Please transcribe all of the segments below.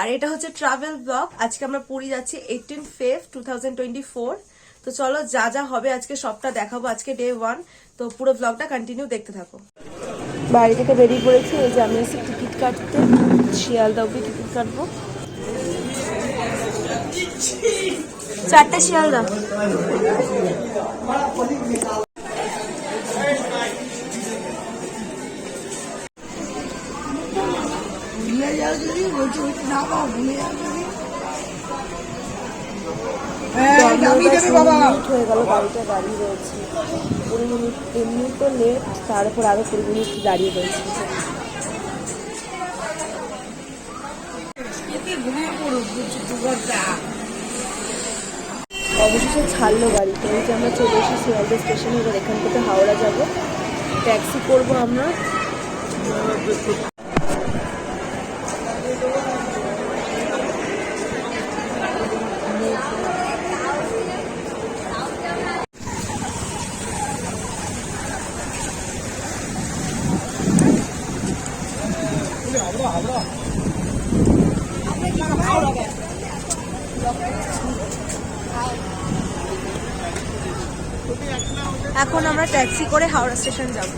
আর এটা হচ্ছে travel blog আজকে আমরা পুরী যাচ্ছি এইটিন ফেভ টু তো চলো যা যা হবে আজকে সবটা দেখাবো আজকে ডে ওয়ান তো পুরো ব্লগটা কন্টিনিউ দেখতে থাকো। বাড়ি থেকে বেরিয়ে পড়েছি, এই যে আমি এসে টিকিট কাটতে। শিয়ালদা অব্দি টিকিট কাটবো। চারটে শিয়ালদা। মিনিট হয়ে গাড়িটা দাঁড়িয়ে রয়েছে এমনি তো লেট তারপর আরও কুড়ি মিনিট দাঁড়িয়ে রয়েছে অবশেষে ছাড়লো গাড়ি তো এই যে আমরা চলে এসেছি শিয়ালদা স্টেশনে এবার এখান থেকে হাওড়া যাব। ট্যাক্সি করব আমরা। ট্যাক্সি করে হাওড়া স্টেশন যাব।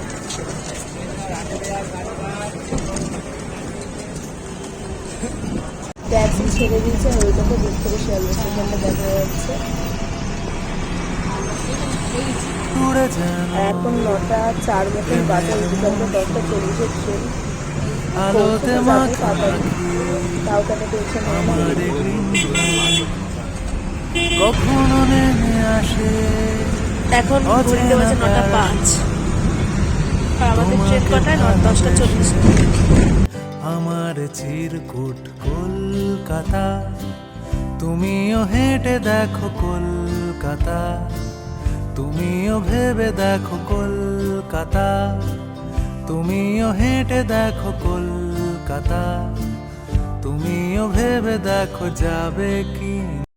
ট্যাক্সি ছেড়ে দিয়েছে ওই দেখো দূর থেকে শিয়ালদা স্টেশনটা দেখা যাচ্ছে। এখন নটা চার মতন বাজে আমরা দশটা চল্লিশের ট্রেন তাও কেন পেয়েছে না? আমার কখনো নেমে আসে। এখন ঘুরতে বাজে নটা পাঁচ। আর আমাদের ট্রেন কটায়? নটা দশটা চল্লিশ। আমার চিরকুট কলকাতা। তুমিও হেঁটে দেখো কলকাতা। তুমিও ভেবে দেখো কলকাতা। তুমিও হেঁটে দেখো কলকাতা। তুমিও ভেবে দেখো যাবে কি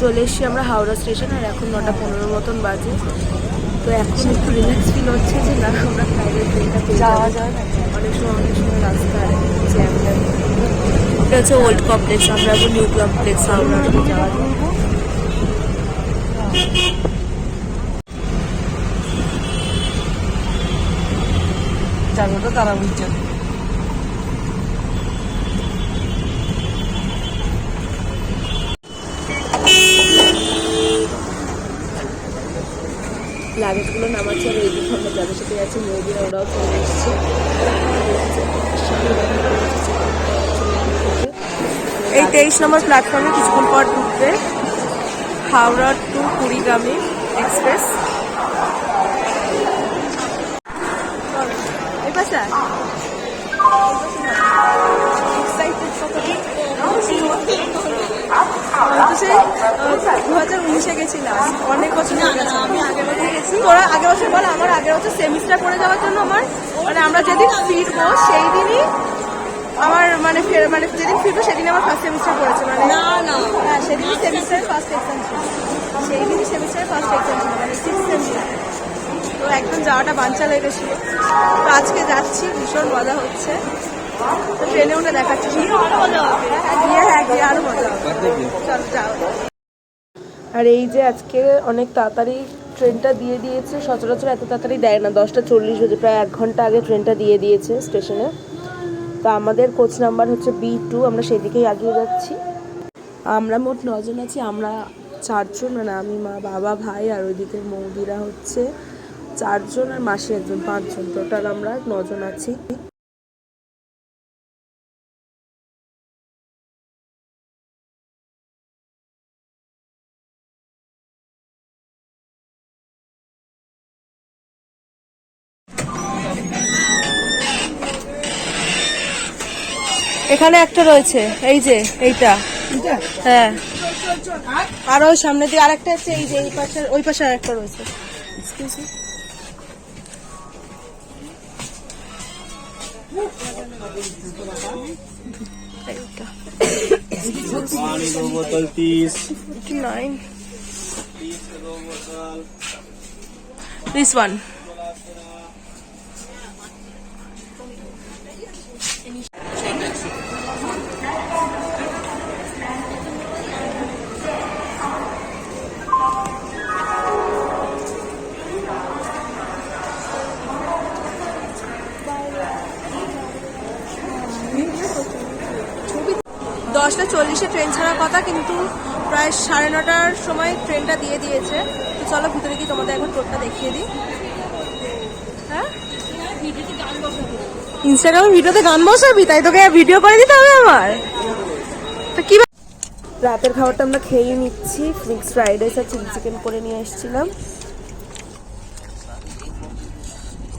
চলে এসেছি আমরা হাওড়া স্টেশন আর এখন নটা পনেরো মতন বাজে। তো এখন একটু রিল্যাক্স ফিল হচ্ছে যে না আমরা বাইরে ট্রেনটা পেয়ে যাওয়া যায়। অনেক সময় অনেক সময় রাস্তায় জ্যাম জ্যাম এটা হচ্ছে ওল্ড কমপ্লেক্স আমরা এখন নিউ কমপ্লেক্স হাওড়া। যাওয়া যায় জায়গাটা তারা বুঝছে লাগেজগুলো নামাচ্ছে আর এইদিকে আমরা যাদের সাথে যাচ্ছি মেয়েদিরা ওরাও চলে এসছে। এই তেইশ নম্বর প্ল্যাটফর্মে কিছুক্ষণ পর ঢুকবে হাওড়া টু কুড়িগ্রামে এক্সপ্রেস সেই দু হাজার উনিশে গেছিলাম। অনেক বছর আমি আগের বছর গেছি। আগের বছর বল আমার আগের বছর সেমিস্টার পড়ে যাওয়ার জন্য আমার। মানে আমরা যেদিন ফিরবো সেই দিনই আমার মানে মানে যেদিন ফিরবো সেদিন আমার ফার্স্ট সেমিস্টার পড়েছে। মানে না না। হ্যাঁ সেদিনই সেমিস্টারের ফার্স্ট এক্সাম ছিল। সেই দিনই সেমিস্টারের ফার্স্ট এক্সাম ছিল মানে সিক্স সেমিস্টার তো একদম যাওয়াটা বাঞ্চা লেগেছিল তো আজকে যাচ্ছি ভীষণ মজা হচ্ছে। ট্রেনে উঠে দেখাচ্ছি আরও এই যে আজকে অনেক তাড়াতাড়ি ট্রেনটা দিয়ে দিয়েছে, সচরাচর এত তাড়াতাড়ি দেয় না। দশটা চল্লিশ বাজে, প্রায় এক ঘণ্টা আগে ট্রেনটা দিয়ে দিয়েছে স্টেশনে। তো আমাদের কোচ নাম্বার হচ্ছে বি টু, আমরা সেই দিকেই আগিয়ে যাচ্ছি। আমরা মোট নজন আছি, আমরা চারজন মানে আমি, মা, বাবা, ভাই আর ওইদিকে মৌদিরা হচ্ছে চারজন আর মাসি একজন, পাঁচজন। টোটাল আমরা নজন আছি। এখানে একটা রয়েছে এই যে এইটা। হ্যাঁ। আর ওই সামনে দিয়ে আরেকটা আছে এই যে এই পাশে ওই পাশে আরেকটা রয়েছে। This one. দশটা চল্লিশে ট্রেন ছাড়ার কথা, কিন্তু প্রায় সাড়ে নটার সময় ট্রেনটা দিয়ে দিয়েছে। তো চলো ভিতরে গিয়ে তোমাদের একবার টোটটা দেখিয়ে দিই। হ্যাঁ? ইনস্টাগ্রামে ভিডিওতে গান বসাবি? তাই তোকে ভিডিও করে দিতে হবে আমার তো কি রাতের খাবারটা আমরা খেয়ে নিচ্ছি। মিক্সড ফ্রাইড রাইস আর চিলি চিকেন করে নিয়ে এসেছিলাম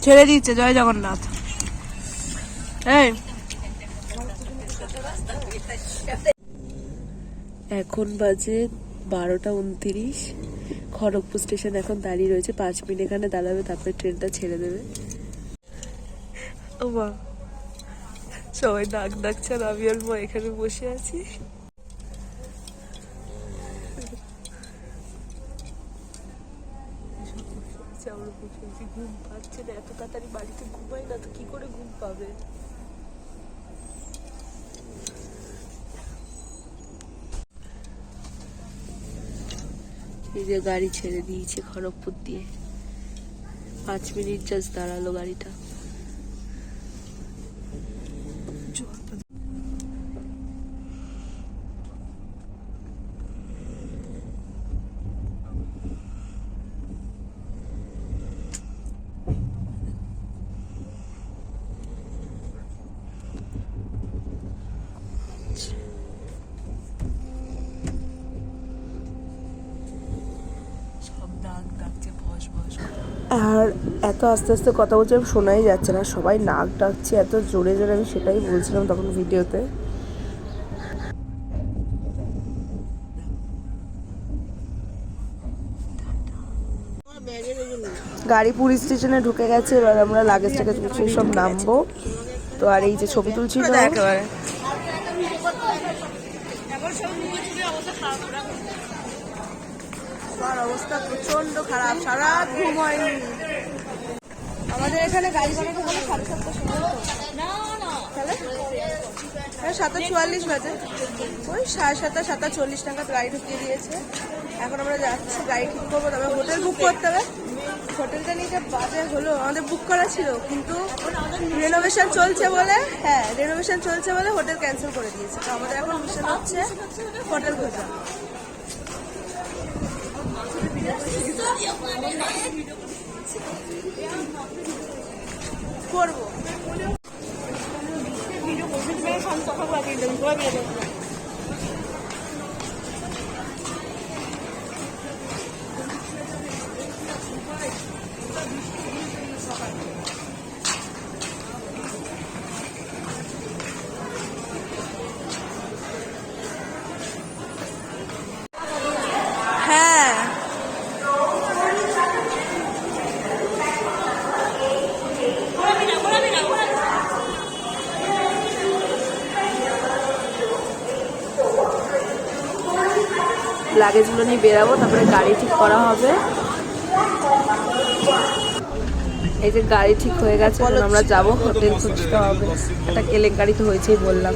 ছেড়ে দিচ্ছে, জয় জগন্নাথ। এই এখন বাজে বারোটা উনতিরিশ। খড়গপুর স্টেশন এখন দাঁড়িয়ে রয়েছে পাঁচ মিনিট এখানে দাঁড়াবে তারপরে ট্রেনটা ছেড়ে দেবে। মা সবাই ডাক ডাকছে আমি আর মা এখানে বসে আছি, ঘুম পাচ্ছে না এত তাড়াতাড়ি বাড়িতে ঘুমাই না তো কি করে ঘুম পাবে? যে গাড়ি ছেড়ে দিয়েছে খড়গপুর দিয়ে। পাঁচ মিনিট জাস্ট দাঁড়াল গাড়িটা সব ডাক ডাকছে ভস ভস আর এত আস্তে আস্তে কথা বলছে শোনাই যাচ্ছে না। সবাই নাক ডাকছে এত জোরে জোরে আমি সেটাই বলছিলাম তখন ভিডিওতে। গাড়ি পুলিশ স্টেশনে ঢুকে গেছে এবার আমরা লাগেজটাকে গুছিয়ে সব নামবো। তো আর এই যে ছবি তুলছি একেবারে। অবস্থা প্রচণ্ড খারাপ সারা ঘুম হয়নি। আমাদের এখানে গাড়ি বানাতে বলে সাড়ে সাতটার সময় সাতটা চুয়াল্লিশ বাজে। ওই সাড়ে সাতটা সাতটা চল্লিশ টাকা গাড়ি ঢুকিয়ে দিয়েছে। এখন আমরা যাচ্ছি, গাড়ি ঠিক করব, তবে হোটেল বুক করতে হবে। হোটেলটা নিয়ে যে বাজে হলো, আমাদের বুক করা ছিল, কিন্তু রেনোভেশন চলছে বলে হ্যাঁ রেনোভেশন চলছে বলে হোটেল ক্যান্সেল করে দিয়েছে। তো আমাদের এখন মিশন হচ্ছে হোটেল খোঁজা করব। লাগেজগুলো নিয়ে বেরাবো তারপরে গাড়ি ঠিক করা হবে। এই যে গাড়ি ঠিক হয়ে গেছে এখন আমরা যাব হোটেল খুঁজতে হবে। একটা কেলেঙ্কারি তো হয়েছেই বললাম।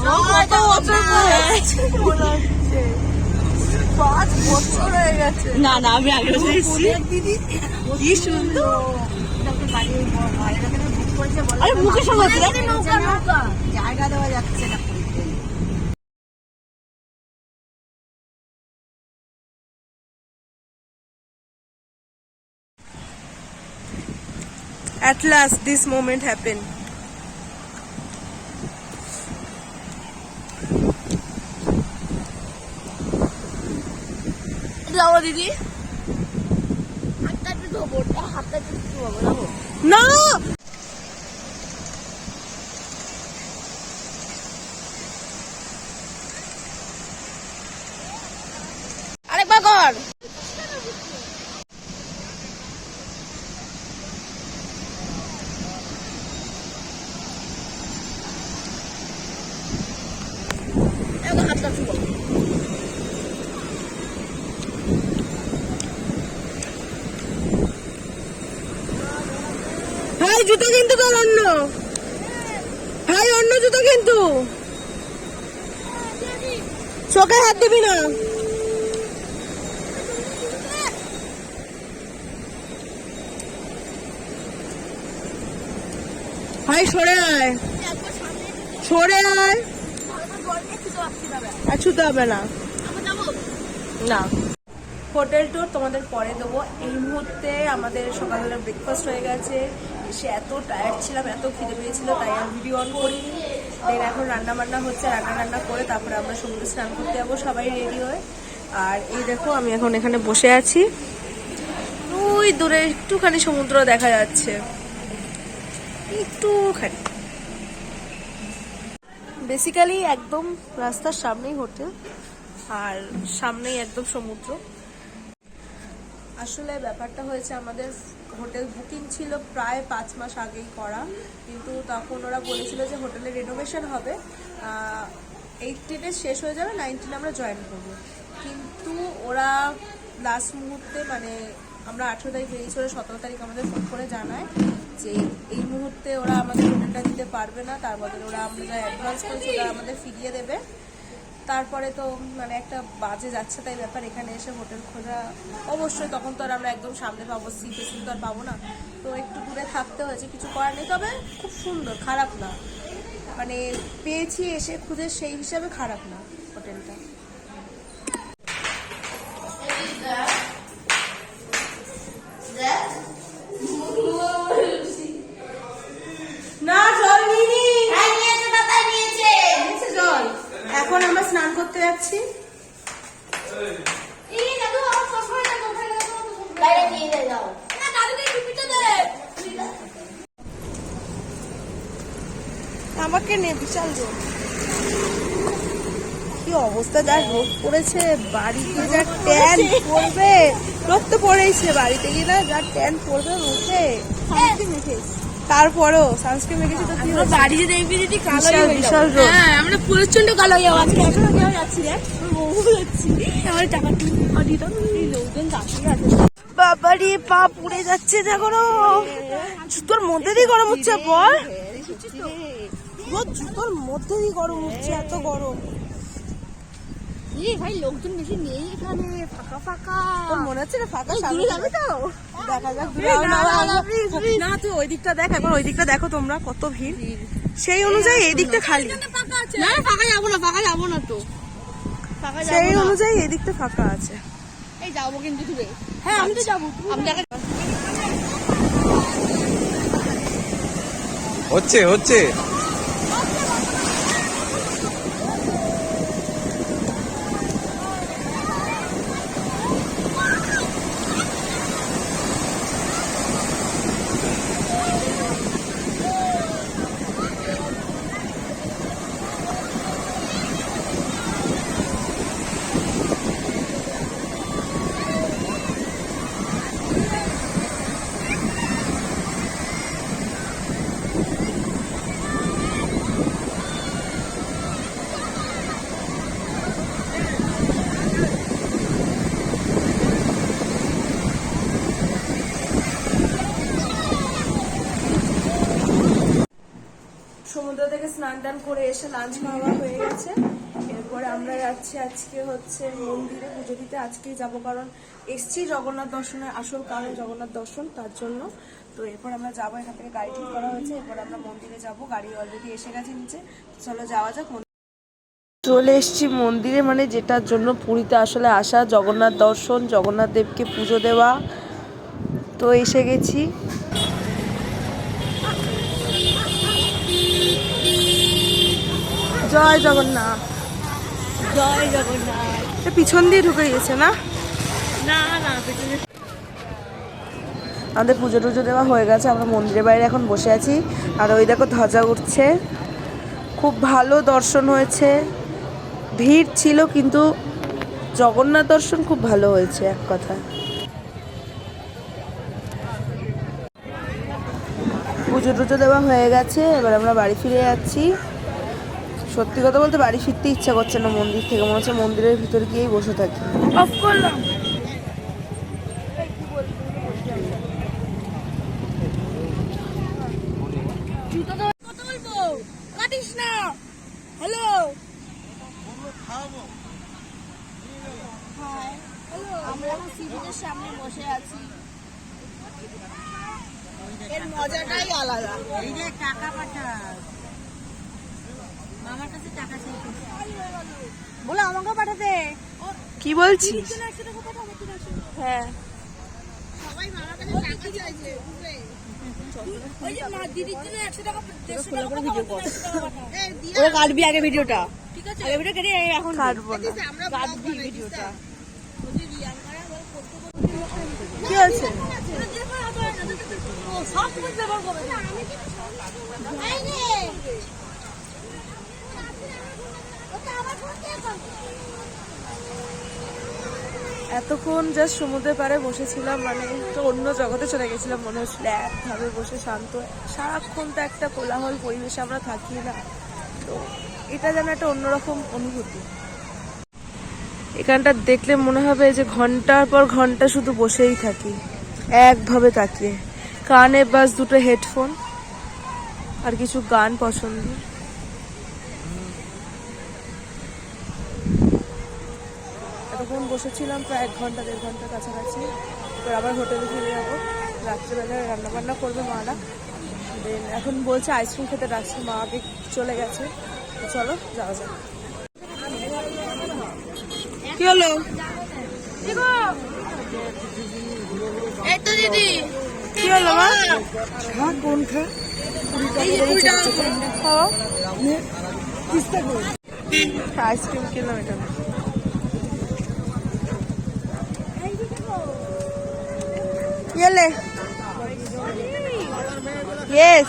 কত বছর পাঁচ বছর হয়ে গেছে না না আমি আগে দিদি কি সুন্দর আরে মুখে শোনা জায়গা দেওয়া যাচ্ছে না At last, this moment happened. যাব দিদি। না! আরেকবার কর। জুতো কিন্তু তোর অন্য। ভাই অন্য জুতো কিন্তু। চোখে হাত দিবি না। ভাই সরে আয়। সরে আয়। আর ছুতে হবে না। না। হোটেল ট্যুর তোমাদের পরে দেবো। এই মুহূর্তে আমাদের সকালবেলা ব্রেকফাস্ট হয়ে গেছে। এসে এত টায়ার্ড ছিলাম, এত খিদে পেয়েছিল, তাই আর ভিডিও অন করিনি। দেন এখন রান্না বান্না হচ্ছে রান্না রান্না করে তারপরে আমরা সমুদ্রে স্নান করতে যাব, সবাই রেডি হয়ে। আর এই দেখো, আমি এখন এখানে বসে আছি। ওই দূরে একটুখানি সমুদ্র দেখা যাচ্ছে। একটুখানি। বেসিক্যালি একদম রাস্তার সামনেই হোটেল, আর সামনেই একদম সমুদ্র। আসলে ব্যাপারটা হয়েছে, আমাদের হোটেল বুকিং ছিল প্রায় পাঁচ মাস আগেই করা। কিন্তু তখন ওরা বলেছিল যে হোটেলে রেনোভেশন হবে। এইটিনে শেষ হয়ে যাবে নাইনটিনে আমরা জয়েন করব। কিন্তু ওরা লাস্ট মুহূর্তে মানে আমরা আঠেরো তারিখ বেরিয়েছি, ওরা সতেরো তারিখ আমাদের ফোন করে জানায় যে এই মুহূর্তে ওরা আমাদের হোটেলটা দিতে পারবে না। তার বদলে ওরা আমরা অ্যাডভান্স করেছি, ওরা আমাদের ফিরিয়ে দেবে। তারপরে তো মানে একটা বাজে যাচ্ছে তাই ব্যাপার, এখানে এসে হোটেল খোঁজা অবশ্যই তখন তো আর আমরা একদম সামনে পাবো সিটে সিট তো আর পাবো না। তো একটু দূরে থাকতে হয়েছে, কিছু করার নেই, তবে খুব সুন্দর, খারাপ না। মানে পেয়েছি এসে খুঁজে সেই হিসাবে খারাপ না হোটেলটা। আমাকে নে বিশাল রোদ কি অবস্থা যা রোদ পড়েছে বাড়িতে যা ট্যান পড়বে। রোদ তো পড়েইছে বাড়িতে গিয়ে না যা ট্যান পড়বে মুখে তারপরেও সানস্ক্রিন মেখেছি তো কি বাড়িতে দেখবি যদি বিশাল বিশাল রোদ। হ্যাঁ আমরা প্রচণ্ড কালো হয়ে আজকে এখনও যাচ্ছি রে। আমার টাকা বাবারি পা পুড়ে যাচ্ছে দেখো জুতোর মধ্যে দিয়ে গরম হচ্ছে বল। জুতোর মধ্যে দিয়ে গরম হচ্ছে এত গরম। ভাই লোকজন বেশি নেই এখানে ফাঁকা ফাঁকা। মনে হচ্ছে না ফাঁকা দূরে যাবে তো? দেখা যাক না, ওই দিকটা দেখ একবার ওই দিকটা দেখো তোমরা কত ভিড়। সেই অনুযায়ী এই দিকটা খালি। ফাঁকা না ফাঁকা যাব না ফাঁকা যাব না তো। সেই অনুযায়ী এদিকটা ফাঁকা আছে। এই যাব কিন্তু তুমি। হ্যাঁ আমি তো যাব আমি হচ্ছে হচ্ছে সমুদ্র থেকে স্নান করে এসে লাঞ্চ খাওয়া হয়ে গেছে। এরপরে আমরা যাচ্ছি আজকে হচ্ছে মন্দিরে পুজো দিতে। আজকেই যাব কারণ এসছি জগন্নাথ দর্শনের আসল কারণ জগন্নাথ দর্শন, তার জন্য। তো এরপর আমরা যাব, এখান থেকে গাড়ি ঠিক করা হয়েছে। এরপর আমরা মন্দিরে যাব। গাড়ি অলরেডি এসে গেছে নিচে। চলো যাওয়া যাক চলে এসেছি মন্দিরে মানে যেটার জন্য পুরীতে আসলে আসা। জগন্নাথ দর্শন, জগন্নাথ দেবকে পুজো দেওয়া। তো এসে গেছি। জয় জগন্নাথ। জয় জগন্নাথ। পিছন দিয়ে ঢুকে গেছে না? না না আমাদের পুজো টুজো দেওয়া হয়ে গেছে আমরা মন্দিরের বাইরে এখন বসে আছি। আর ওই দেখো ধ্বজা উঠছে। খুব ভালো দর্শন হয়েছে। ভিড় ছিল কিন্তু জগন্নাথ দর্শন খুব ভালো হয়েছে এক কথা। পুজো টুজো দেওয়া হয়ে গেছে এবার আমরা বাড়ি ফিরে যাচ্ছি। সত্যি কথা বলতে বাড়ি ফিরতে ইচ্ছা করছে না মন্দির থেকে। মনে হচ্ছে মন্দিরের ভিতরে গিয়েই বসে থাকি। অফ করলাম কথা বলব কাটিস না হ্যালো আমরা এখন সিভিলের সামনে বসে আছি এর মজাটাই আলাদা এই যে টাকা পাঠা আমার কাছে টাকা চাইছে বলে আমাকে পাঠাতে কি বলছিস একশো টাকা পাঠাবো তুই একশো হ্যাঁ সবাই মামার কাছে টাকা চাইছে বুঝলে ওই যে মা দিদির জন্য একশো টাকা দেড়শো টাকা পাঠাবো, তুমি একশো ওরা কাটবি আগে ভিডিওটা। আগে ভিডিও কেটে এখন কাটবো না। কাটবি ভিডিওটা। কি এতক্ষণ জাস্ট সমুদ্রের পাড়ে বসেছিলাম মানে তো অন্য জগতে চলে গেছিলাম, মনে হচ্ছিল একভাবে বসে শান্ত। সারাক্ষণ তো একটা কোলাহল, পরিবেশে আমরা থাকি না। তো এটা যেন একটা অন্যরকম অনুভূতি। এখানটা দেখলে মনে হবে যে ঘণ্টার পর ঘণ্টা শুধু বসেই থাকি, একভাবে তাকিয়ে। কানে বাস দুটো হেডফোন, আর কিছু গান পছন্দ এতক্ষণ বসেছিলাম প্রায় এক ঘণ্টা দেড় ঘণ্টা কাছাকাছি। এবার আবার হোটেলে ফিরে যাব। রাত্রেবেলায় রান্না বান্না করবে মারা। দেন এখন বলছে আইসক্রিম খেতে ডাকছে। মা আগে চলে গেছে। চলো যাওয়া যাক। কি হলো? এই তো দিদি। কি হলো মা? কোন খা? আইসক্রিম কিনলাম এখানে গেলে? ইয়েস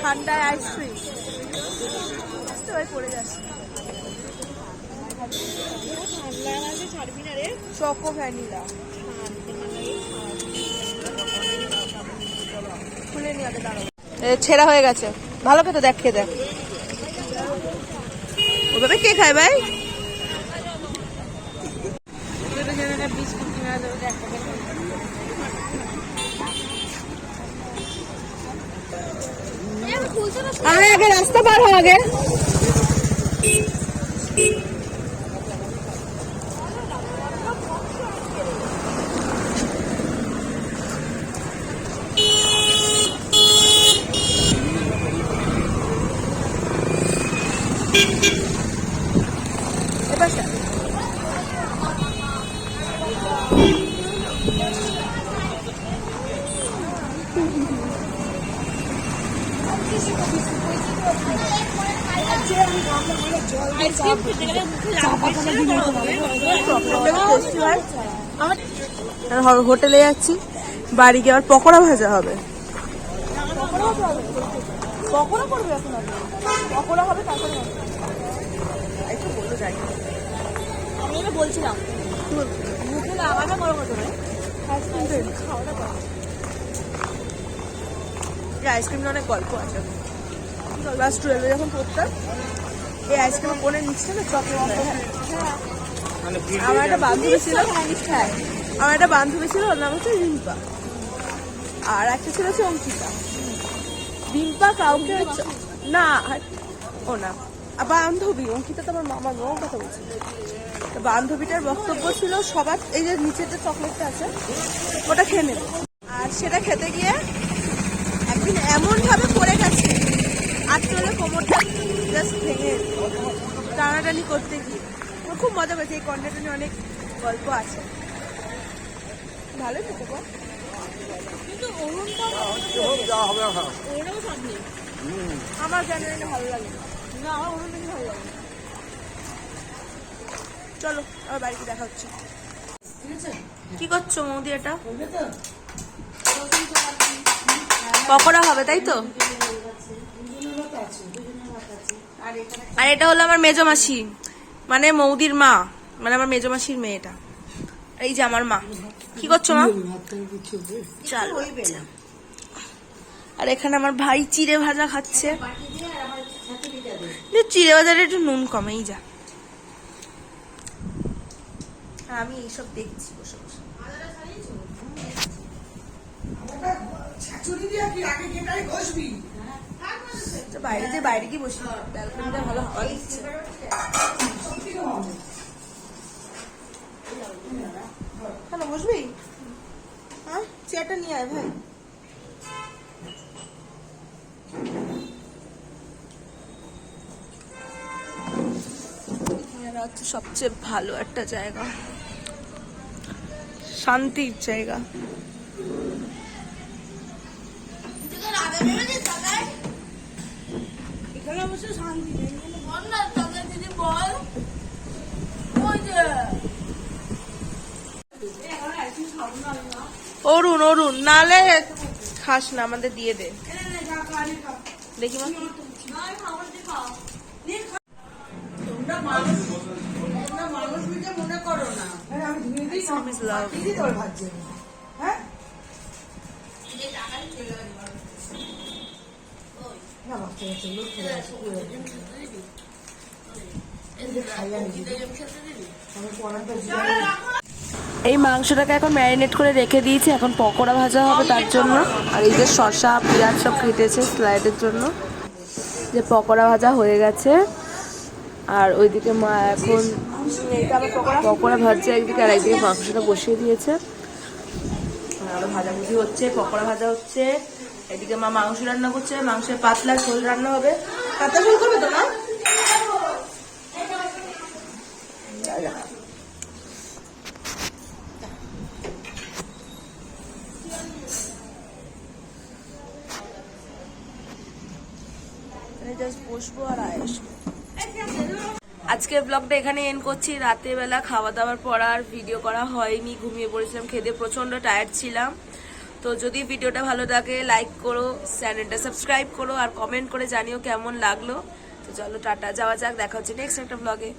ঠান্ডায় আইসক্রিম বুঝতে পারি পড়ে যাচ্ছে। চকো ভ্যানিলা খুলে নিয়ে আগে দাঁড়াবো ছেঁড়া হয়ে গেছে। ভালো খেতে দেখ খেয়ে দেখ ওভাবে কে খায় ভাই? আরে আগে রাস্তা পার হওয়া আগে এবার স্যার আইসক্রিম খেতে গেলে মুখে লাগবে হোটেলে যাচ্ছি। বাড়ি গিয়ে আবার পকোড়া ভাজা হবে। পকোড়া করবে এখন পকোড়া হবে তারপরে একটু বলতে যাই আমি এটা বলছিলাম। মুখে লাগাটা বড় কথা নয় আইসক্রিম অনেক গল্প আছে। ক্লাস টুয়েলভে যখন পড়তাম এই আইসক্রিম কোনে নিচ্ছে না চকলেট আমার একটা বান্ধবী ছিল। হ্যাঁ আমার একটা বান্ধবী ছিল ওর নাম হচ্ছে রিম্পা। আর একটা ছিল হচ্ছে অঙ্কিতা। রিম্পা কাউকে না ও না। বান্ধবী অঙ্কিতা তো আমার মামার মেয়েও কথা বলছিল তো বান্ধবীটার বক্তব্য ছিল সবার এই যে নিচের যে চকলেটটা আছে ওটা খেয়ে নেবে। আর সেটা খেতে গিয়ে একদিন এমন ভাবে পড়ে গেছে আর চলে কোমরটা জাস্ট ভেঙে টানাটানি করতে গিয়ে। খুব মজা পেয়েছে এই কন্টেন্টে নিয়ে অনেক গল্প আছে। ভালো খেতে বল কিন্তু অরুণটা স্বাদ নেই। আমার জানি ভালো লাগে না। না আমার অন্য কিছু ভালো লাগে চলো আবার বাড়িতে দেখা হচ্ছে। কি করছ মৌদি এটা? পকোড়া হবে তাই তো? আর এটা হলো আমার মেজো মাসি। মানে মৌদির মা। মানে আমার মেজো মাসির মেয়েটা এই যে আমার মা। কি করছ মা? চাল। আর এখানে আমার ভাই চিড়ে ভাজা খাচ্ছে। চিড়ে ভাজাটা একটু নুন কমেই যা। আমি এইসব দেখছি বসে বসে। বাইরে যে বাইরে কি বসি ভালো হাওয়া দিচ্ছে কেন বসবি হ্যাঁ চেয়ারটা নিয়ে আয় ভাই। এটা হচ্ছে সবচেয়ে ভালো একটা জায়গা। শান্তির জায়গা। এখানে অবশ্য শান্তি নেই। বল। না দাদা দিদি বল। ওই যে। অরুণ অরুণ নালে খাস না আমাদের দিয়ে দে। দেখি মা. এই মাংসটাকে এখন ম্যারিনেট করে রেখে দিয়েছি এখন পকোড়া ভাজা হবে তার জন্য। আর এই যে শসা পেঁয়াজ সব কেটেছে স্লাইডের জন্য। যে পকোড়া ভাজা হয়ে গেছে। আর ওইদিকে মা এখন পকোড়া ভাজছে একদিকে আর একদিকে মাংসটা বসিয়ে দিয়েছে। ভাজাভুজি হচ্ছে পকোড়া ভাজা হচ্ছে। এদিকে মা মাংস রান্না করছে মাংসের পাতলা ঝোল রান্না হবে। পাতলা ঝোল করবে তো না জাস্ট বসবো আর আসব আজকের ব্লগটা এখানে এন্ড করছি। রাতের বেলা খাওয়া দাওয়ার পর আর ভিডিও করা হয়নি। ঘুমিয়ে পড়েছিলাম খেতে প্রচণ্ড টায়ার্ড ছিলাম। তো যদি ভিডিওটা ভালো লাগে লাইক করো চ্যানেলটা সাবস্ক্রাইব করো আর কমেন্ট করে জানিও কেমন লাগল। তো চলো, টাটা, যাওয়া যাক, দেখা হচ্ছে নেক্সট একটা ব্লগে